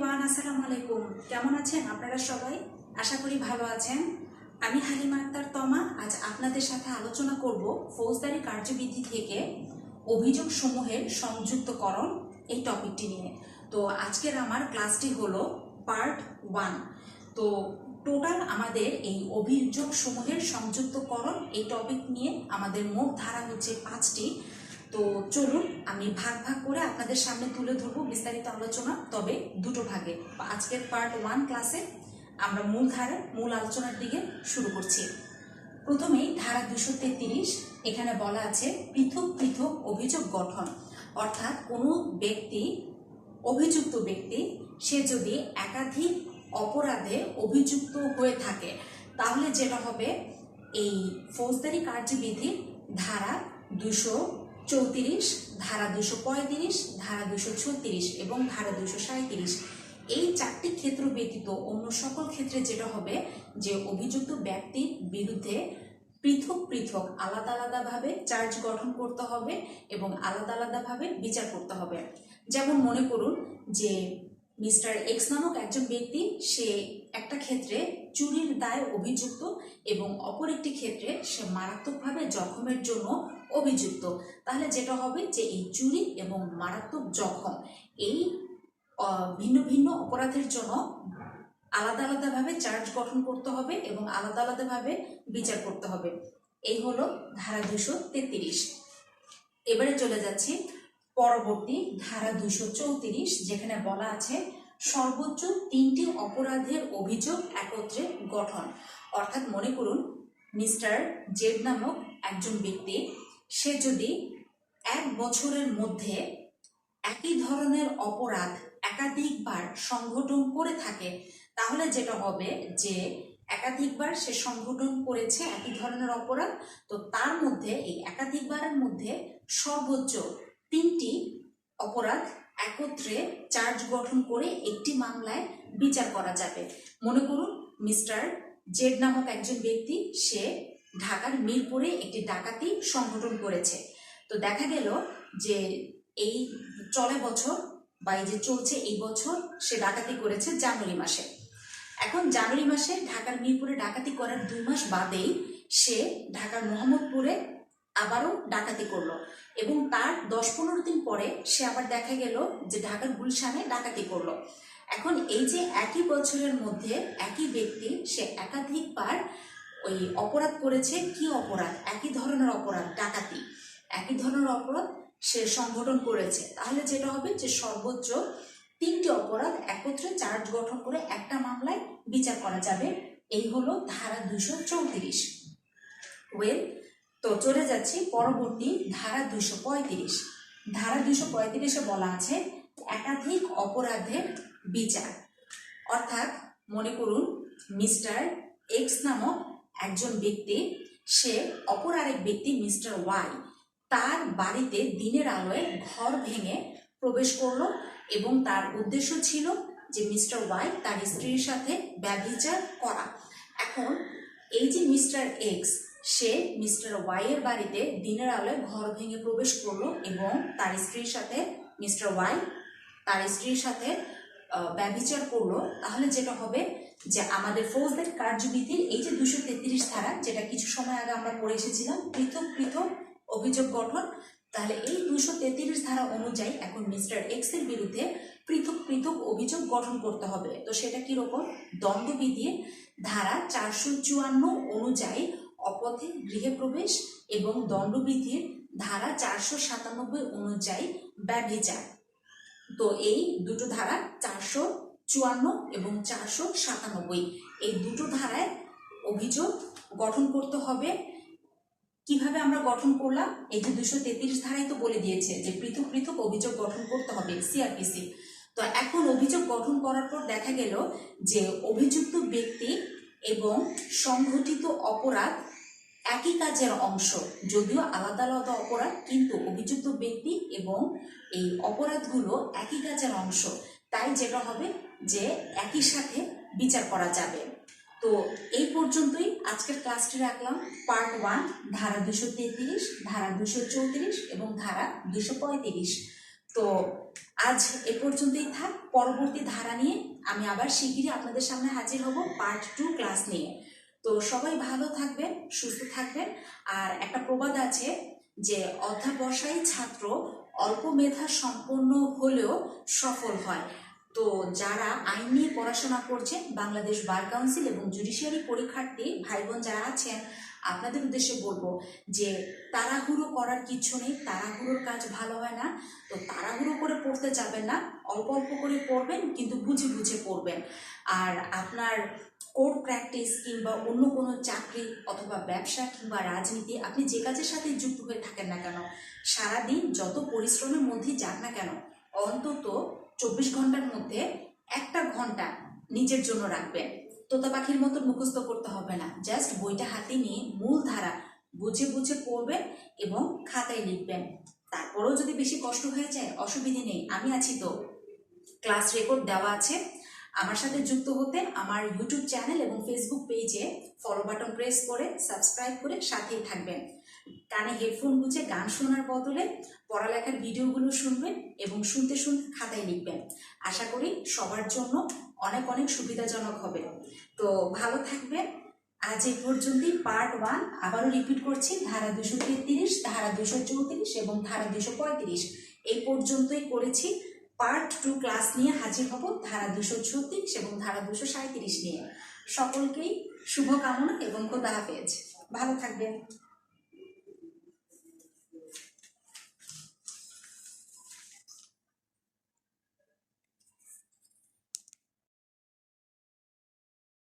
Everyone, আসসালামু আলাইকুম। কেমন আছেন আপনারা সবাই? আশা করি ভালো আছেন। আমি হালিমা আক্তার তমা। আজ আপনাদের সাথে আলোচনা করব ফৌজদারি কার্যবিধি থেকে অভিযোগ সমূহের সংযুক্তকরণ এই টপিকটি নিয়ে। তো আজকের আমার ক্লাসটি হলো পার্ট ওয়ান। তো টোটাল আমাদের এই অভিযোগ সমূহের সংযুক্তকরণ এই টপিক নিয়ে আমাদের মোট ধারা হচ্ছে পাঁচটি। তো চলুন, আমি ভাগ ভাগ করে আপনাদের সামনে তুলে ধরবো বিস্তারিত আলোচনা। তবে দুটো ভাগে। আজকের পার্ট ওয়ান ক্লাসে আমরা মূল ধারা, মূল আলোচনার দিকে শুরু করছি। প্রথমেই ধারা দুশো তেত্রিশ, এখানে বলা আছে পৃথক পৃথক অভিযোগ গঠন। অর্থাৎ কোনো ব্যক্তি, অভিযুক্ত ব্যক্তি, সে যদি একাধিক অপরাধে অভিযুক্ত হয়ে থাকে, তাহলে যেটা হবে, এই ফৌজদারি কার্যবিধির ধারা দুশো চৌত্রিশ, ধারা দুশো পঁয়ত্রিশ, ধারা দুশো ছত্রিশ এবং ধারা দুশো সাঁত্রিশ এই চারটি ক্ষেত্র ব্যতীত অন্য সকল ক্ষেত্রে যেটা হবে যে অভিযুক্ত ব্যক্তির বিরুদ্ধে পৃথক পৃথক আলাদা আলাদাভাবে চার্জ গঠন করতে হবে এবং আলাদা আলাদাভাবে বিচার করতে হবে। যেমন মনে করুন যে মিস্টার এক্স নামক একজন ব্যক্তি, সে একটা ক্ষেত্রে চুরির দায় অভিযুক্ত এবং অপর একটি ক্ষেত্রে সে মারাত্মকভাবে জখমের জন্য অভিযুক্ত। তাহলে যেটা হবে যে এই চুরি এবং মারাত্মক জখম, এই ভিন্ন ভিন্ন অপরাধের জন্য আলাদা আলাদাভাবে চার্জ গঠন করতে হবে এবং আলাদা আলাদাভাবে বিচার করতে হবে। এই হলো ধারা দুশো তেত্রিশ। এবারে চলে যাচ্ছি পরবর্তী ধারা দুশো চৌত্রিশ, যেখানে বলা আছে সর্বোচ্চ তিনটি অপরাধের অভিযোগ একত্রে গঠন। অর্থাৎ মনে করুন, মিস্টার জেড নামক একজন ব্যক্তি সে যদি এক বছরের মধ্যে একই ধরনের অপরাধ একাধিকবার সংগঠন করে থাকে, তাহলে যেটা হবে যে একাধিকবার সে সংগঠন করেছে একই ধরনের অপরাধ, তো তার মধ্যে, এই একাধিকবারের মধ্যে সর্বোচ্চ তিনটি অপরাধ একত্রে চার্জ গঠন করে একটি মামলায় বিচার করা যাবে। মনে করুন, মিস্টার জেড নামক একজন ব্যক্তি, সে ঢাকার মিরপুরে একটি ডাকাতি সংগঠন করেছে। তো দেখা গেল যে এই চলে বছর বা এই যে চলছে এই বছর সে ডাকাতি করেছে জানুয়ারি মাসে। এখন জানুয়ারি মাসে ঢাকার মিরপুরে ডাকাতি করার দুই মাস বাদেই সে ঢাকার মোহাম্মদপুরে আবারও ডাকাতি করল এবং তার দশ পনেরো দিন পরে সে আবার দেখা গেল যে ঢাকার গুলশানে ডাকাতি করল। এখন এই যে একই বছরের মধ্যে একই ব্যক্তি সে একাধিকবার ওই অপরাধ করেছে কি অপরাধ? একই ধরনের অপরাধ, ডাকাতি। একই ধরনের অপরাধ সে সংগঠন করেছে। তাহলে যেটা হবে যে সর্বোচ্চ তিনটি অপরাধ একত্রে চার্জ গঠন করে একটা মামলায় বিচার করা যাবে। এই হলো ধারা দুশো চৌত্রিশ। ওয়েল, তো চলে যাচ্ছি পরবর্তী ধারা দুশো পঁয়ত্রিশ। ধারা দুশো পঁয়ত্রিশে বলা আছে একাধিক অপরাধের বিচার। অর্থাৎ মনে করুন, মিস্টার এক্স নামক একজন ব্যক্তি সে অপর আরেক ব্যক্তি মিস্টার ওয়াই তার বাড়িতে দিনের আলোয় ঘর ভেঙে প্রবেশ করল এবং তার উদ্দেশ্য ছিল যে মিস্টার ওয়াই তার স্ত্রীর সাথে ব্যভিচার করা। এখন এই যে মিস্টার এক্স সে মিস্টার ওয়াই এর বাড়িতে দিনের আলোয় ঘর ভেঙে প্রবেশ করল এবং তার স্ত্রীর সাথে মিস্টার ওয়াই তার স্ত্রীর সাথে আহ, ব্যভিচার করল তাহলে যেটা হবে যে আমাদের ফৌজদারি কার্যবিধির এই যে দুশো তেত্রিশ ধারা, যেটা কিছু সময় আগে আমরা পড়ে এসেছিলাম, পৃথক পৃথক অভিযোগ গঠন, তাহলে এই দুশো তেত্রিশ ধারা অনুযায়ী এখন মিস্টার এক্সের বিরুদ্ধে পৃথক পৃথক অভিযোগ গঠন করতে হবে। তো সেটা কীরকম? দণ্ডবিধির ধারা চারশো চুয়ান্ন অনুযায়ী অপথে গৃহে প্রবেশ এবং দণ্ডবিধির ধারা চারশো সাতানব্বই অনুযায়ী ব্যভিচার তো এই দুটো ধারা চারশো চুয়ান্ন এবং চারশো সাতানব্বই। এই দুটো ধারায় অভিযোগ গঠন করতে হবে। কীভাবে আমরা গঠন করলাম? এই যে দুশো তেত্রিশ ধারায় তো বলে দিয়েছে যে পৃথক পৃথক অভিযোগ গঠন করতে হবে সিআরপিসি তো এখন অভিযোগ গঠন করার পর দেখা গেল যে অভিযুক্ত ব্যক্তি এবং সংঘটিত অপরাধ একই কাজের অংশ, যদিও আলাদা আলাদা অপরাধ, কিন্তু অভিযুক্ত ব্যক্তি এবং এই অপরাধগুলো একই কাজের অংশ। তাই যেটা হবে যে একই সাথে বিচার করা যাবে। তো এই পর্যন্তই আজকের ক্লাসটি রাখলাম। পার্ট ওয়ান ধারা দুশো তেত্রিশ, ধারা দুশো চৌত্রিশ এবং ধারা দুশো পঁয়ত্রিশ। তো আজ এ পর্যন্তই থাক। পরবর্তী ধারা নিয়ে আমি আবার শিগগিরই আপনাদের সামনে হাজির হব পার্ট টু ক্লাস নিয়ে। তো সবাই ভালো থাকবেন, সুস্থ থাকবেন। আর একটা প্রবাদ আছে যে অধ্যাবসায়ী ছাত্র অল্প মেধা সম্পন্ন হলেও সফল হয়। তো যারা আইন নিয়ে পড়াশোনা করছেন, বাংলাদেশ বার কাউন্সিল এবং জুডিশিয়ারি পরীক্ষার্থী ভাই বোন যারা আছেন, আপনাদের উদ্দেশ্যে বলব যে তাড়াহুড়ো করার কিছু নেই, তাড়াহুড়োর কাজ ভালো হয় না। তো তাড়াহুড়ো করে পড়তে যাবেন না, অল্প অল্প করে পড়বেন কিন্তু বুঝে বুঝে পড়বেন। আর আপনার কোর্ট প্র্যাকটিস কিংবা অন্য কোনো চাকরি অথবা ব্যবসা কিংবা রাজনীতি, আপনি যে কাজের সাথে যুক্ত হয়ে থাকেন না কেন, সারাদিন যত পরিশ্রমের মধ্যেই যাক না কেন, অন্তত চব্বিশ ঘণ্টার মধ্যে একটা ঘণ্টা নিজের জন্য রাখবেন তোতা পাখির মতো মুখস্থ করতে হবে না। জাস্ট বইটা হাতে নিয়ে মূল ধারা বুঝে বুঝে পড়বেন এবং খাতায় লিখবেন। তারপরেও যদি বেশি কষ্ট হয়ে যায়, অসুবিধে নেই, আমি আছি তো। ক্লাস রেকর্ড দেওয়া আছে। আমার সাথে যুক্ত হতে আমার ইউটিউব চ্যানেল এবং ফেসবুক পেজে ফলো বাটন প্রেস করে সাবস্ক্রাইব করে সাথেই থাকবেন। কানে হেডফোন গুঁজে গান শোনার বদলে পড়ালেখার ভিডিওগুলো শুনবেন এবং শুনতে শুনতে খাতায় লিখবেন। আশা করি সবার জন্য অনেক অনেক সুবিধাজনক হবে। তো ভালো থাকবেন। আজ এই পর্যন্তই পার্ট ওয়ান আবারও রিপিট করছি, ধারা দুশো তেত্রিশ, ধারা দুশো চৌত্রিশ এবং ধারা দুশো পঁয়ত্রিশ। এই পর্যন্তই করেছি। পার্ট টু ক্লাস নিয়ে হাজির হব ধারা দুশো ছত্রিশ এবং ধারা দুশো সাঁত্রিশ নিয়ে। সকলকেই শুভকামনা এবং খোদা হাফেজ। ভালো থাকবেন।